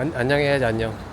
안, 안녕 해야지 안녕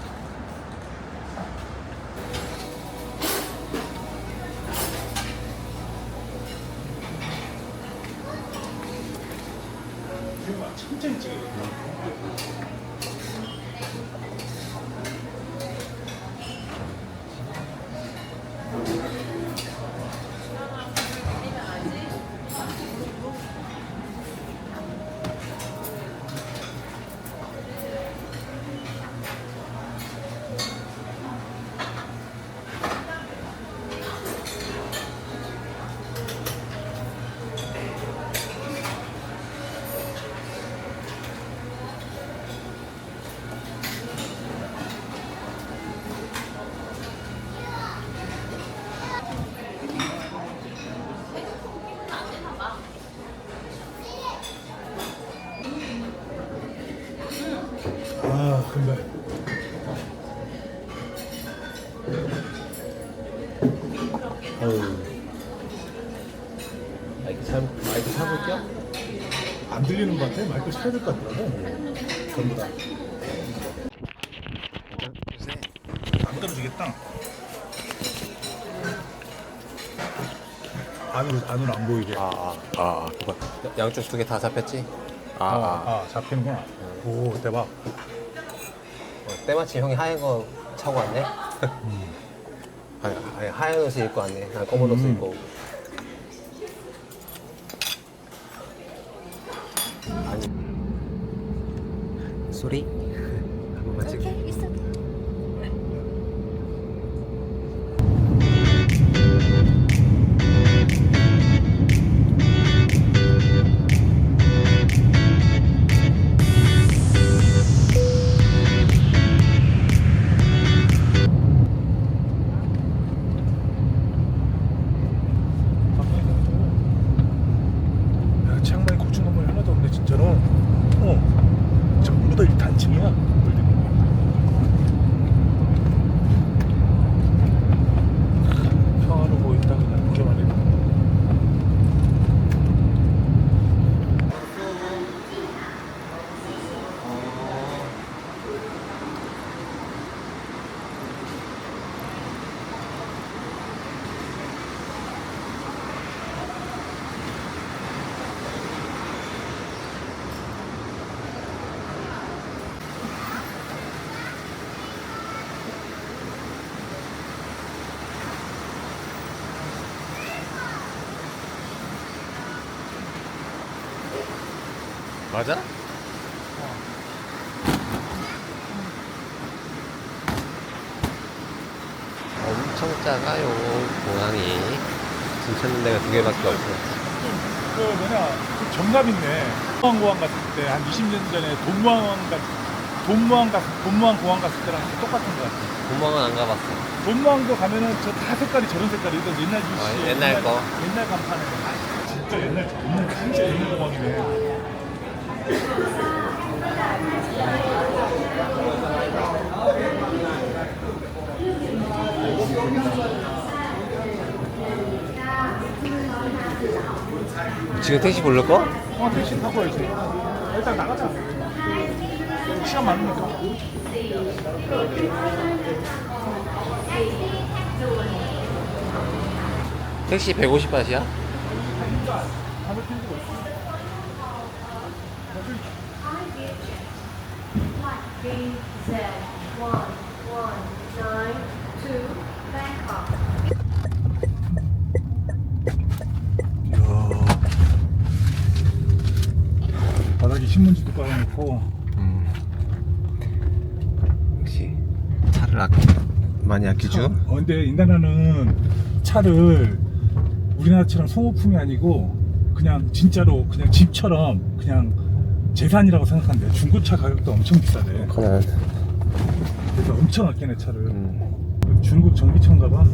될것 같더라고. 전부 다. 안 떨어지겠다. 안으로 안으로 안 보이게. 아, 아아 아, 아, 그거 양쪽 두 개 다 잡혔지? 아, 아, 아. 아, 잡히는구나. 오, 대박. 어, 때마침 형이 하얀 거 차고 왔네? 아니, 아니, 하얀 옷을 입고 왔네 난 검은 옷을 음. 입고 소리? 한 번만 찍 Okay, it's okay. 맞아? 엄청 작아요 공항이 지금 찾는 데가 두 개밖에 없어 그 뭐냐 그 정감 있네. 동무항 갔을 때 한 20년 전에 돈무항 갔 돈무항 갔 돈무항 공항 갔을 때랑 똑같은 것 같아. 공항은 안 가봤어 돈무항도 가면은 저 다 색깔이 저런 색깔이던 옛날 주시 어, 옛날 거. 옛날 간판에 진짜 옛날 진짜 옛날 공항이네. 지금 택시 부를 거? 어 택시 타고 와야지. 일단 나가자. 시간 많으니까. 택시 150바트야? 다들 필요가 있어. BZ Bangkok. 이야. 바닥에 신문지도 깔아놓고 음. 역시 차를 아끼 많이 아끼죠? 어, 근데 이 나라는 차를 우리나라처럼 소모품이 아니고 그냥 진짜로 그냥 집처럼 그냥 재산이라고 생각한대. 중고차 가격도 엄청 비싸대. 그거는 그래서 엄청 아끼네 차를. 음, 중국 전기차인가 봐.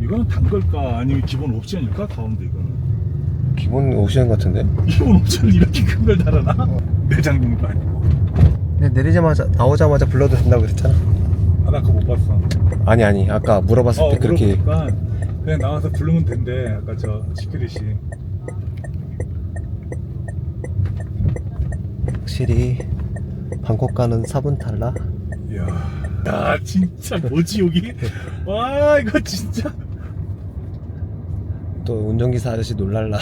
이거는 단 걸까 아니면 기본 옵션일까? 가운데 이거는. 기본 것 같은데? 기본 옵션을 이렇게 큰 걸 달아나? 내장용도 아니고. 근데 내리자마자 나오자마자 불러도 된다고 그랬잖아 아, 나 그거 못 봤어. 아니 아니 아까 물어봤을 어, 때 그렇게 그냥 나와서 부르면 된대. 아까 저 시크릿이. 확실히 방콕 가는 4분 탈락. 이야. 야, 진짜 뭐지, 여기? 와, 이거 진짜. 또 운전기사 아저씨 놀랄라.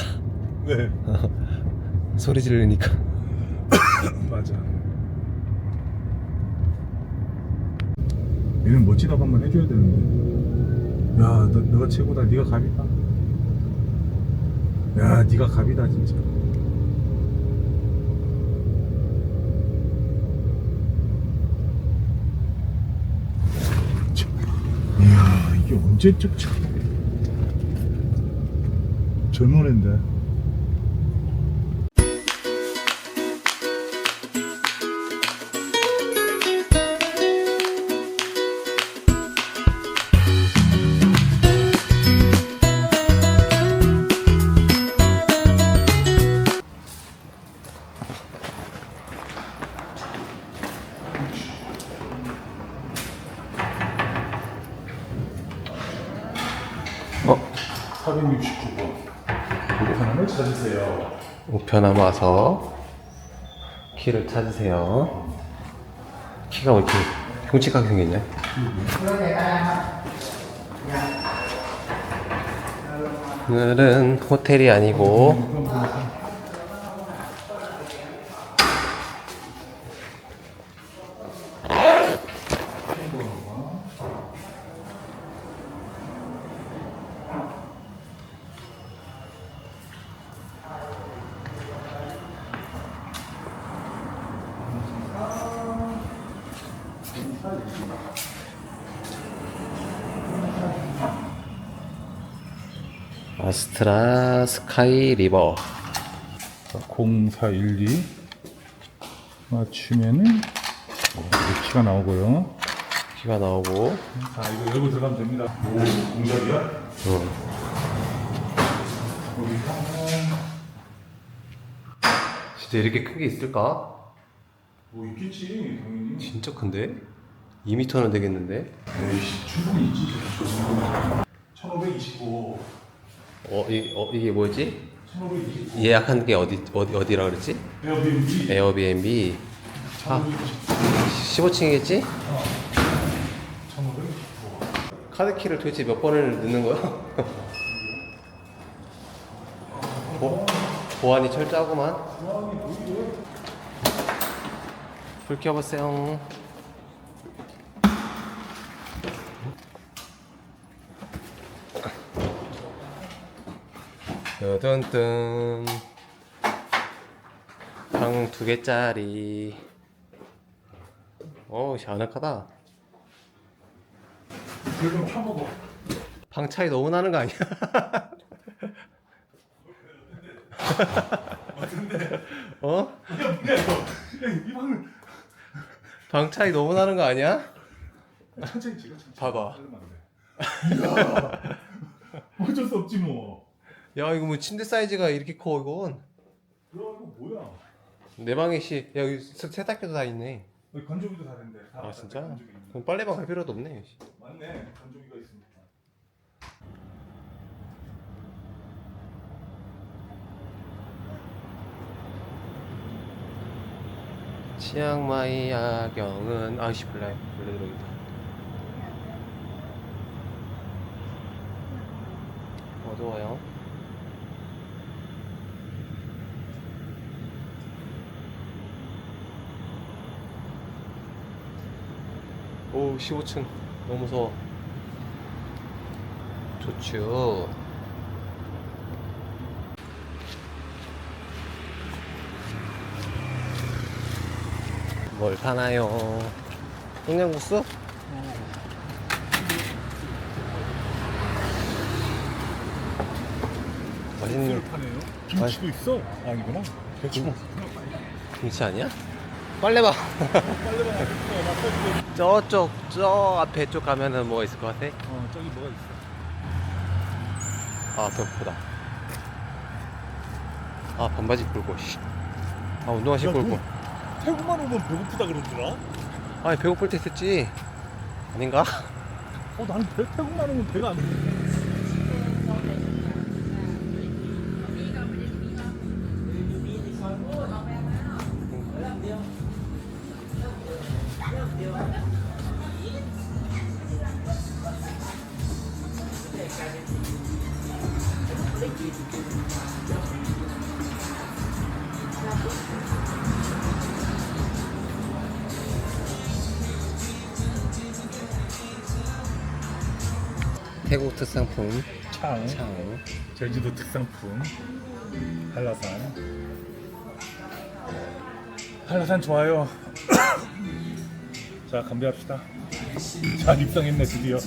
네. 소리 지르니까. 맞아. 얘는 멋지다고 한번 해줘야 되는데. 야, 너, 너가 최고다. 네가 갑이다. 야, 네가 갑이다, 진짜. 이게 언제적 참. 젊은 애인데. 어? 469번. 하나를 찾으세요. 우편함 와서 키를 찾으세요. 키가 왜 이렇게 흉측하게 생겼냐? 오늘은 호텔이 아니고 아스트라 스카이 리버 0412 맞추면은 어, 키가 나오고요. 키가 나오고 자 이거 열고 들어가면 됩니다. 오 공작이야? 어. 진짜 이렇게 큰게 있을까? 뭐 있겠지 당연히. 진짜 큰데? 2m는 되겠는데? 에이씨 충분히 있지. 1525, 어, 이, 어 이게 뭐지? 1525. 예약한 게 어디 어디 어디라 그랬지? 에어비앤비. 에어비앤비 1525. 15층이겠지? 1525. 카드 키를 도대체 몇 번을 넣는 거야? 보, 보안이 철저하구만. 불 켜보세요. 여든뜬 방 두 개짜리. 어우, 아늑하다. 불좀 켜보고. 방 차이 너무 나는 거 아니야? 어? 이거? 야이 방을 방 차이 너무 나는 거 아니야? 천천히 찍어 천천히. 봐봐. 이야. 어쩔 수 없지 뭐. 야 이거 뭐 침대 사이즈가 이렇게 커 이건. 야 이거 뭐야? 내 방에 씨, 야 여기 세- 세탁기도 다 있네. 여기 건조기도 다 된대. 다아다 진짜? 건조기. 그럼 빨래방 갈 필요도 없네. 씨. 맞네. 건조기가 있으니까. 치앙마이 야경은 아씨 몰라요. 원래 들어있다. 어두워요. 15층 너무 무서워. 좋죠. 뭘 파나요? 청양국수? 맛있는 파네요. 김치도 있어? 아니구나. 김치 아니야? 빨래방 저쪽 저 앞에 쪽 가면은 뭐 있을 것 같아? 어 저기 뭐가 있어? 아 배고프다 아 반바지 굴고 씨. 아 운동화 신고 올고 태국만 오면 배고프다 그러더라. 아니 배고플 때 있었지 아닌가? 어 나는 배, 태국만 오면 배가 안 창. 제주도 특산품 한라산. 한라산 좋아요. 자 건배합시다. 자 입성했네 드디어.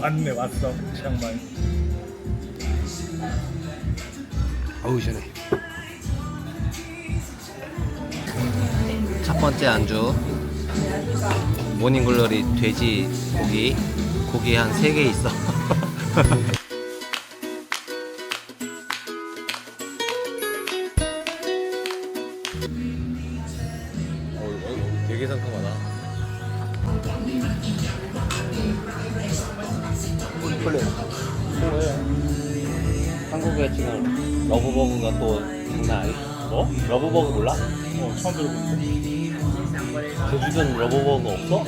왔네 왔어 치앙마이. 어우 시원해. 첫 번째 안주 모닝글로리 돼지 고기 고기 한 3개 있어. 어. 한국에 지금 러브버그가 또 장난 아니? 뭐? 러브버그 몰라? 어 처음 들어보는데. 제주도는 러브버그 없어?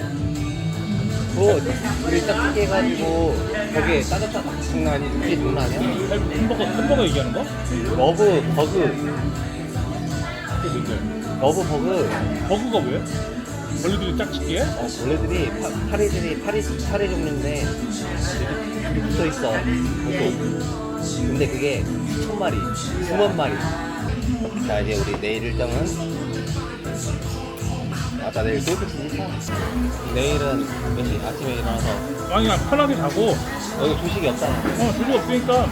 그거 우리 딱 크게 해가지고 거기에 따뜻한 장난 아니 그게 장난 아니야? 햄버거 햄버거 얘기하는 거? 러브 버그 그게 뭔데? 러브 버그 버그가 왜? 벌레들이 짝짓기해? 어, 원래들이 파, 파리들이 파리 파리 종류인데 이렇게 붙어 있어 계속 근데 그게 수천 마리 수만 마리 자 이제 우리 내일 일정은 아나 내일 골프 치니까 내일은 몇 시? 아침에 일어나서. 아니야 편하게 자고. 여기 조식이 없잖아. 어 둘이 없으니까.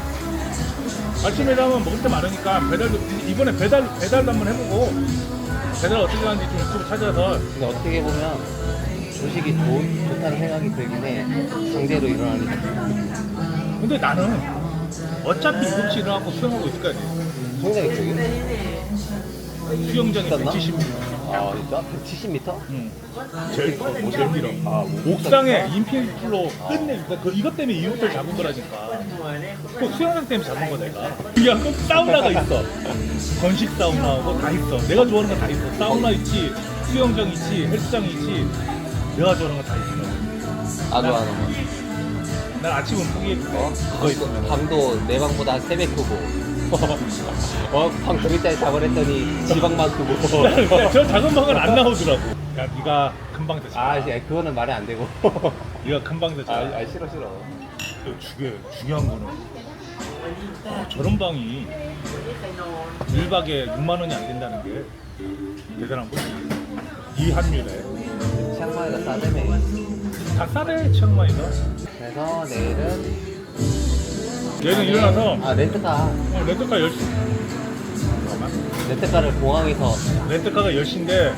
아침에 자면 먹을 때 많으니까 배달도 이번에 배달 배달도 한번 해보고. 배달 어떻게 하는지 좀 유튜브 찾아서. 근데 어떻게 보면 조식이 좋, 좋다는 생각이 들긴 해. 강제로 일어나니까. 근데 나는 어차피 7시 일어나고 수영하고 있을 거야. 굉장히 크게 수영장이 비쌌나? 170m 아 진짜? 170m? 응. 제일 커, 제일 길어 아, 뭐 옥상에 인피니티 풀로 끝내 그러니까 그 이것 때문에 이 호텔 잡은 거라니까. 그 수영장 때문에 잡은 거 내가. 야 그럼 사우나가 있어. 건식 사우나하고 다 있어. 내가 좋아하는 거 다 있어. 사우나 있지 수영장 있지 헬스장 있지. 내가 좋아하는 거 다 있어. 아 좋아하는 거난 아침은 포기했고. 어? 밤도, 밤도 내 방보다 한 3배 크고 어? 방 2개짜리 잡아냈더니 지방만 크고 저 작은 방은 안 나오더라고. 야 네가 금방 되자 아 이제 그거는 말이 안 되고. 네가 금방 되자 아, 아 싫어 싫어. 또 중요, 중요한 거는 아, 저런 방이 1박에 6만 원이 안 된다는 게 대단한 거지. 이 환율에. 치앙마이가 싸다며 다 싸네 치앙마이가. 그래서 내일은 얘는 일어나서 아 렌트카. 어, 렌트카 10시. 잠깐만 렌트카를 공항에서. 렌트카가 10시인데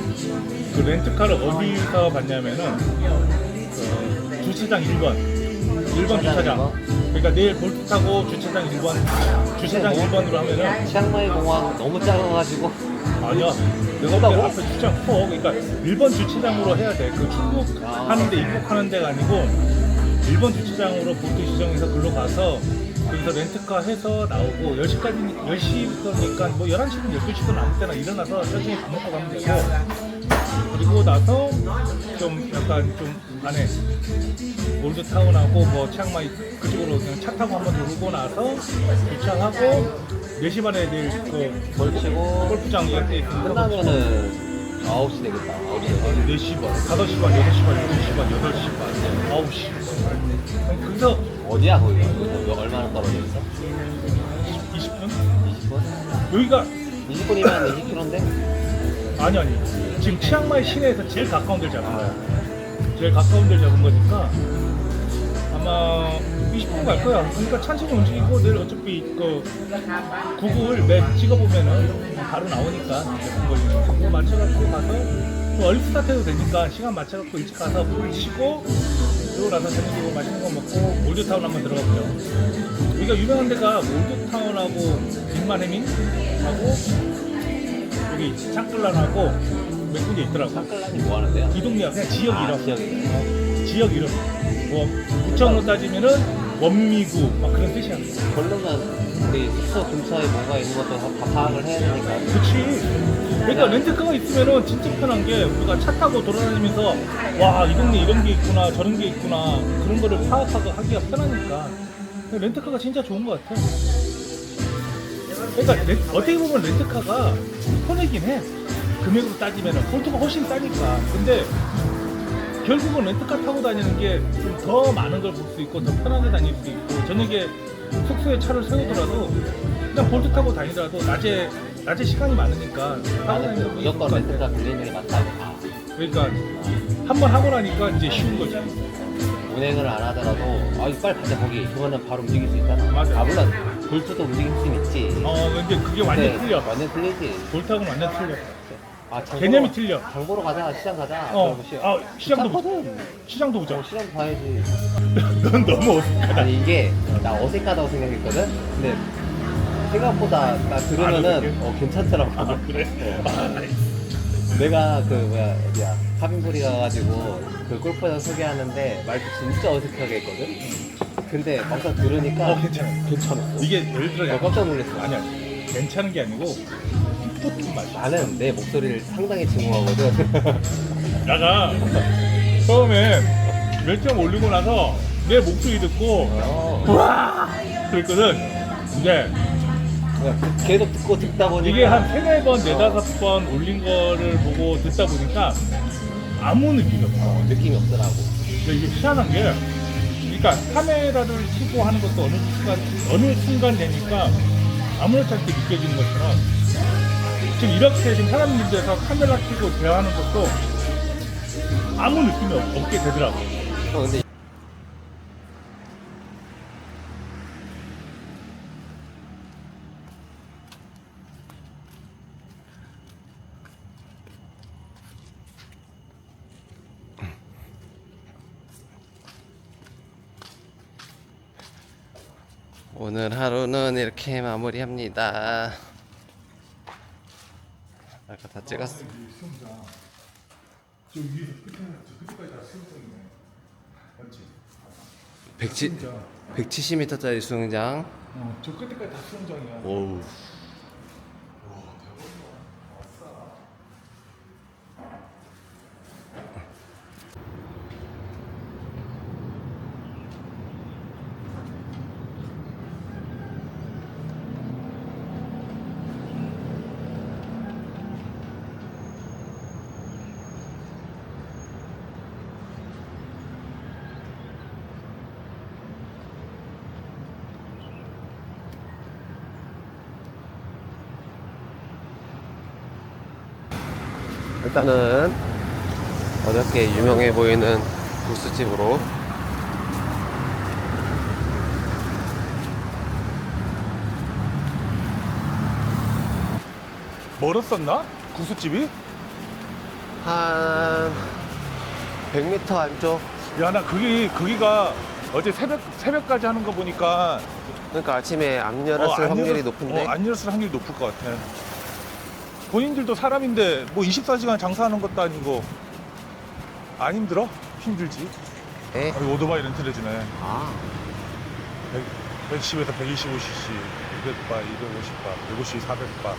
그 렌트카를 어디서 봤냐면은 그 주차장 1번. 1번 주차장 그러니까 내일 볼트 타고 주차장 1번. 주차장 1번으로 하면은 치앙마이 공항 너무 작아가지고. 아니야. 내가? 볼 때 앞에 주차장 커. 그러니까 1번 주차장으로 해야 돼. 그 출국하는데 입국하는 데가 아니고 1번 주차장으로 보트 지정해서 글로 가서 거기서 렌트카 해서 나오고 10시까지 10시부터니까 뭐 11시든 12시든 아무 때나 일어나서 천천히 밥 먹고 가면 되고. 그리고 나서 좀 약간 좀 안에 올드타운하고 뭐 치앙마이 그쪽으로 그냥 차 타고 한번 돌고 나서 주차하고 4시 반에 내일 그 걸치고 골프장 있으니까 끝나면은 9시 되겠다. 9시 4시 반, 5시 반, 6시 반, 7시 반, 8시 반, 9시 아니 거기서 어디야 여기서 얼마나 떨어져 있어? 20분? 20분? 여기가 20분이면 20km인데? 아니 아니 지금 치앙마이 시내에서 제일 가까운 데를 잡은 거야 제일 가까운 데를 잡은 거니까 아마 20분 갈 거야 그러니까 천천히 움직이고 내일 어차피 그 구글 맵 찍어보면은 바로 나오니까 몇분 걸리는 그거 맞춰갖고 가서 또 얼리 스타트 해도 되니까 시간 맞춰갖고 일찍 가서 물 쉬고 그러고 나서 저녁에 맛있는 거 먹고 올드타운 한번 들어가 보죠. 여기가 유명한 데가 올드타운하고 빅만해밍하고 여기 샹클란하고 몇 군데 있더라고. 상클란이 뭐 하는데요? 이 동네야 그냥 지역 아, 이름. 지역 이름. 지역 이름. 뭐 부천으로 따지면은 원미구 막 그런 뜻이야. 결론은 우리 숙소 근처에 뭔가 있는 것도 다 파악을 해야 되니까. 그치 그러니까 렌트카가 있으면은 진짜 편한 게 우리가 차 타고 돌아다니면서 와 이 동네 이런 게 있구나 저런 게 있구나 그런 거를 파악하고 하기가 편하니까. 렌트카가 진짜 좋은 것 같아. 그러니까 렌- 어떻게 보면 렌트카가 손해긴 해. 금액으로 따지면은 볼트가 훨씬 싸니까. 근데 결국은 렌트카 타고 다니는 게 좀 더 많은 걸 볼 수 있고 더 편하게 다닐 수 있고 저녁에 숙소에 차를 세우더라도 그냥 볼트 타고 다니더라도 낮에 낮에 시간이 많으니까 나는 그게 무조건 렌트카 빌리는 게 맞다고 봐. 그러니까 한 번 하고 나니까 이제 쉬운 거지. 운행을 안 하더라도 아 이거 빨리 가자 거기 그러면 바로 움직일 수 있잖아 맞아. 아 물론 볼트도 움직일 수 있지 어 근데 그게 완전 근데 틀려. 완전 틀리지 볼트하고는 완전 틀려. 아장 개념이 틀려. 장 보러 가자 시장 가자 어, 그러고 시- 아 시장도 보자. 시장도 보자. 어, 시장 봐야지 넌 너무 어색하다. 아니 이게 나 어색하다고 생각했거든 근데 생각보다 나 들으면은? 어, 괜찮더라고 아 그래? 내가 그 뭐야 어디야 카빈부리 가가지고 그 골프장 소개하는데 말도 진짜 어색하게 했거든 근데 막상 들으니까 어 괜찮아. 괜찮았어 이게 예를 들어 나 약간 깜짝 놀랐어 아니야 괜찮은 게 아니고. 나는 내 목소리를 상당히 증오하거든 나가 처음에 몇점 올리고 나서 내 목소리 듣고 어. 와 그랬거든. 근데 계속 듣고 듣다 보니까 이게 한 세네 번, 네다섯 번 올린 거를 보고 듣다 보니까 아무 느낌이 없어. 어, 느낌이 없더라고 근데 이게 희한한 게, 그러니까 카메라를 켜고 하는 것도 어느 순간, 어느 순간 되니까 아무렇지 않게 느껴지는 것처럼 지금 이렇게 지금 사람들에서 카메라 켜고 대화하는 것도 아무 느낌이 없, 없게 되더라고. 어, 근데 오늘 하루는 이렇게 마무리합니다. 아까 다 찍었어. 저 위에서 끝까지 다 수영장이네. 맞지? 170, 170m짜리 수영장. 어, 저 끝에까지 다 수영장이야. 오우. 일단은 어저께 유명해 보이는 국수집으로 멀었었나? 구수집이? 한 100m 안쪽 야, 나 거기, 거기가 어제 새벽, 새벽까지 하는 거 보니까 그러니까 아침에 안 열었을 안 확률이 열었- 높은데 어, 안 열었을 확률이 높을 것 같아. 본인들도 사람인데 뭐 24시간 장사하는 것도 아니고 안 힘들어? 힘들지. 네? 아, 오토바이 렌트를 해주네. 아 100, 110에서 125cc, 200바, 250바, 150, 400바.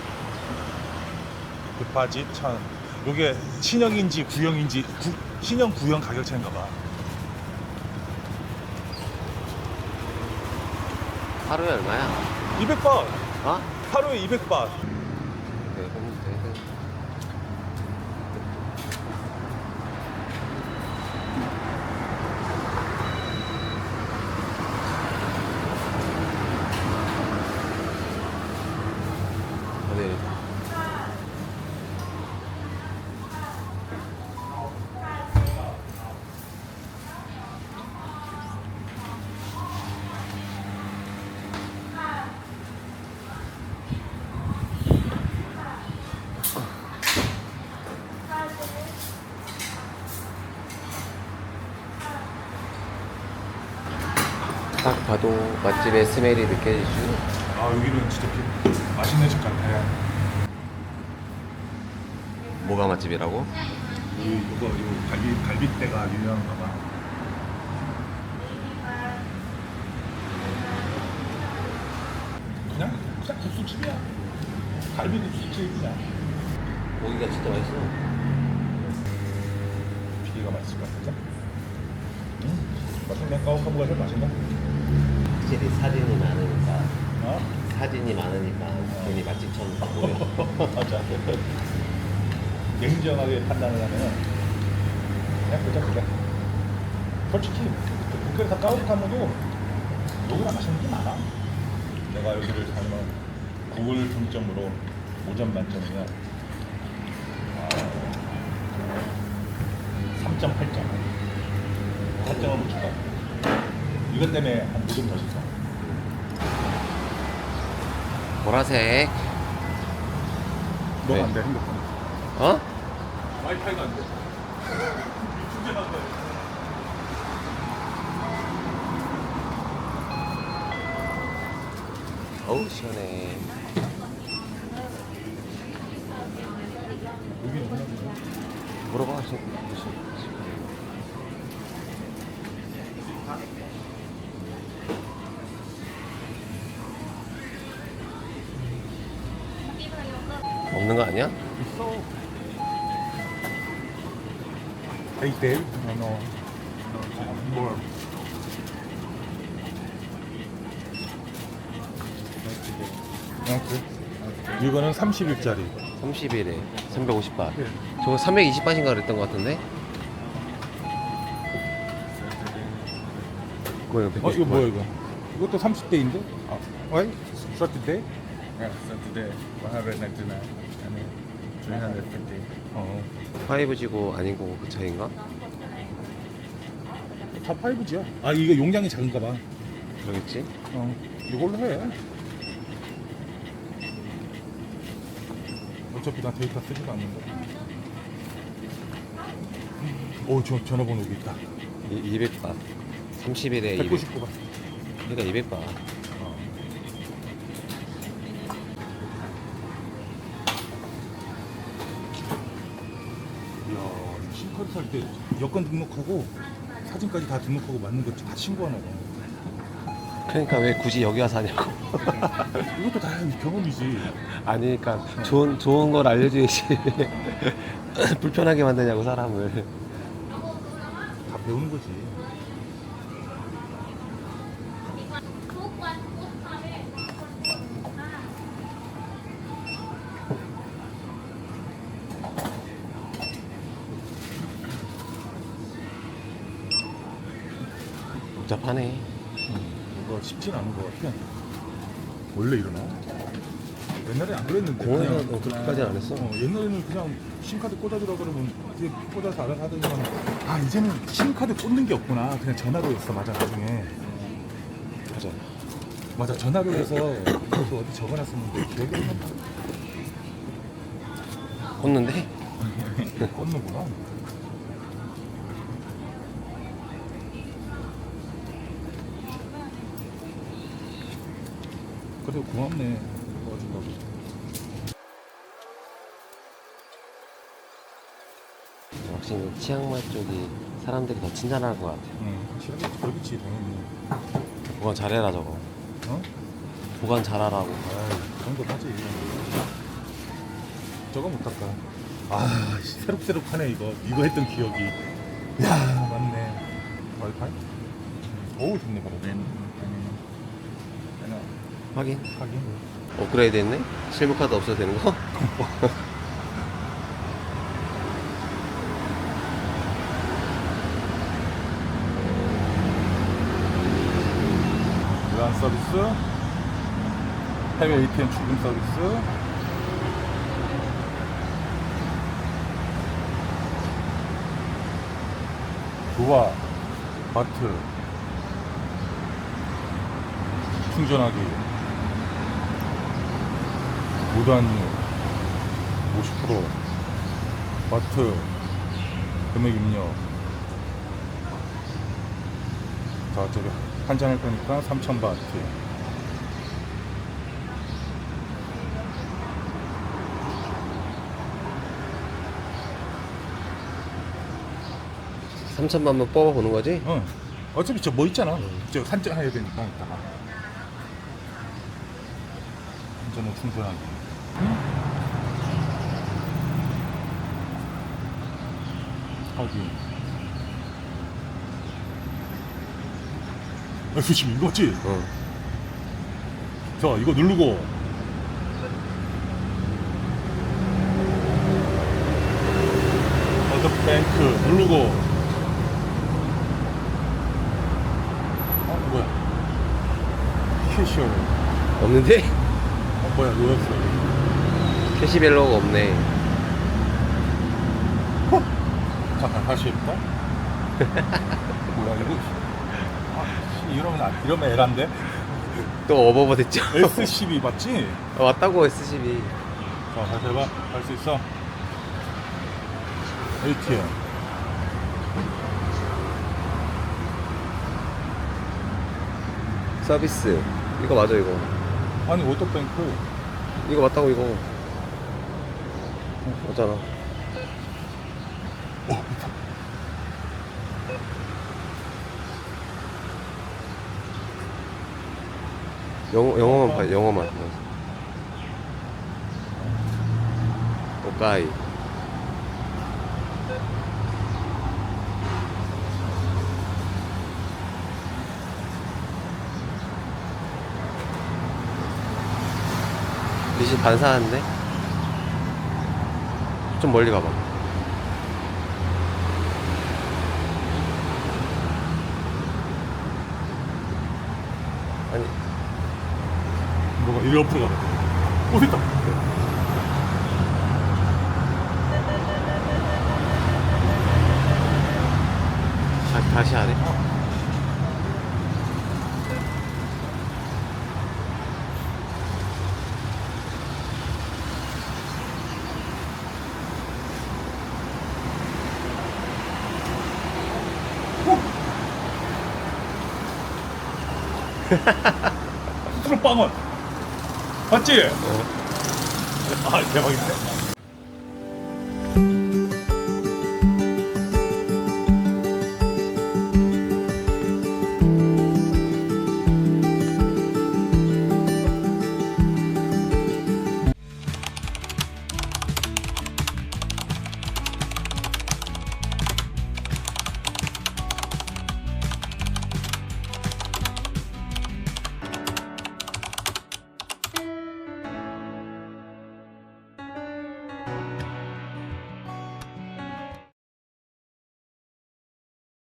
급하지? 참. 요게 신형인지 구형인지 구, 신형 구형 가격 차인가 봐. 하루에 얼마야? 200바. 어? 하루에 200바. 네, 그럼 돼. 어디? 딱 봐도 맛집의 스멜이 느껴지죠. 아 여기는 진짜 비- 맛있는 집 같아. 뭐가 맛집이라고? 이 이거 이거 갈비 갈비대가 유명한가 봐. 그냥 그냥 국수집이야. 갈비 국수집이야. 고기가 진짜 맛있어. 비계가 맛있을 것 같아. 응? 맛있네. 까우카부가 제일 맛있네. 확실히 사진이 많으니까 어? 사진이 많으니까 괜히 맛집처럼 보여. 맞아. 냉정하게 판단을 하면 그냥 보자 그래 솔직히 국회에서 까우카모도 여기가 맛있는 게 많아 내가 여기를 다니면 구글 평점으로 5점 만점이면 아, 3.8점 8점은 못 줄까 이것 때문에 한 5점 더 줬어 보라색. 너가 네. 안 돼 핸드폰 어? 와이파이가 안돼 어우 시원해. 여기 뭐냐 물어봐. 시- 무슨- 없는 거 아니야? 있어 Dave no no more 어, 그래? 이거는 30일짜리 30일에 350바. 예. 저거 320바인가 그랬던 것 같은데? 그거 어 이거 뭐야 이거 이것도 30대인데? 아, why? 30대? Yeah, so today 199 350. 어, 5G고 아니고 그 차이인가? 다 5G야 아 이거 용량이 작은가 봐 그러겠지? 어, 이걸로 해 어차피 나 데이터 쓰지도 않는데 오 저, 전화번호 여기 있다 200바. 30일에 200. 199바 그러니까 200바. 때 여권 등록하고 사진까지 다 등록하고 맞는 거 다 신고하나 봐 그러니까 왜 굳이 여기 와서 하냐고. 이것도 다 경험이지 아니, 그러니까 좋은 좋은 걸 알려줘야지. 불편하게 만드냐고 사람을. 다 배우는 거지 복잡하네. 이거 쉽진 않은 것 같아 원래 이러나? 옛날에 안 그랬는데 공원에서 그냥- 어, 그렇게까지는 안 했어. 어, 옛날에는 그냥 심카드 꽂아주라 그러면 이제 꽂아서 알아서 하더니만 아 이제는 심카드 꽂는 게 없구나 그냥 전화로 했어 맞아 나중에 맞아. 맞아 전화로 해서 그 어디 적어놨었는데 기억이 안 난다 꽂는데? 꽂는구나 그래도 고맙네 도와준다고 확실히 치앙마이 쪽이 사람들이 더 친절할 것 같아. 응 확실하게 그렇지 당연히 보관 잘해라 저거. 어? 보관 잘하라고. 아이 그런 거 하지 저거 못 닦아 아 씨, 새록새록하네 이거 이거 했던 기억이 야 맞네 와이파이? 어우 좋네 바로 ano, 확인. 하긴 업그레이드 했네? 실무카드 없어도 되는 거? 교환 서비스 해외 ATM 출금 서비스 좋아 마트 충전하기 무단유 50% 마트 금액 입력 자 저기 한 잔 할 거니까 3,000 바트 삼천만만 뽑아보는 거지? 어. 어차피 저 뭐 있잖아. 저 산책해야 되니까 이따가. 한전은 충분하게. 어디? 아, 이거 지금 이거 맞지? 어. 자, 이거 누르고. 워터뱅크 누르고. 아, 뭐야? 캐셔. 없는데? 아, 뭐야, 뭐였어? 캐시벨로가 없네. 잠깐 다시 해볼까? 뭐야 이거 아, 씨, 이러면 안 이러면 에란데 또 어버버 됐죠? S12 맞지? 어, 왔다고 S12. 자 다시 해봐 할 수 있어 ATM 서비스. 이거 맞아, 이거. 아니 오토뱅크 이거 맞다고, 이거. 맞잖아. 영어, 영어만 봐, 영어만. 오까이. 리신 반사하는데? 좀 멀리 가봐. 아니, 뭐가 이리 옆으로 가봐 오 됐다 다, 다시 하네? 스스로 빵원 맞지? 어. 아 대박인데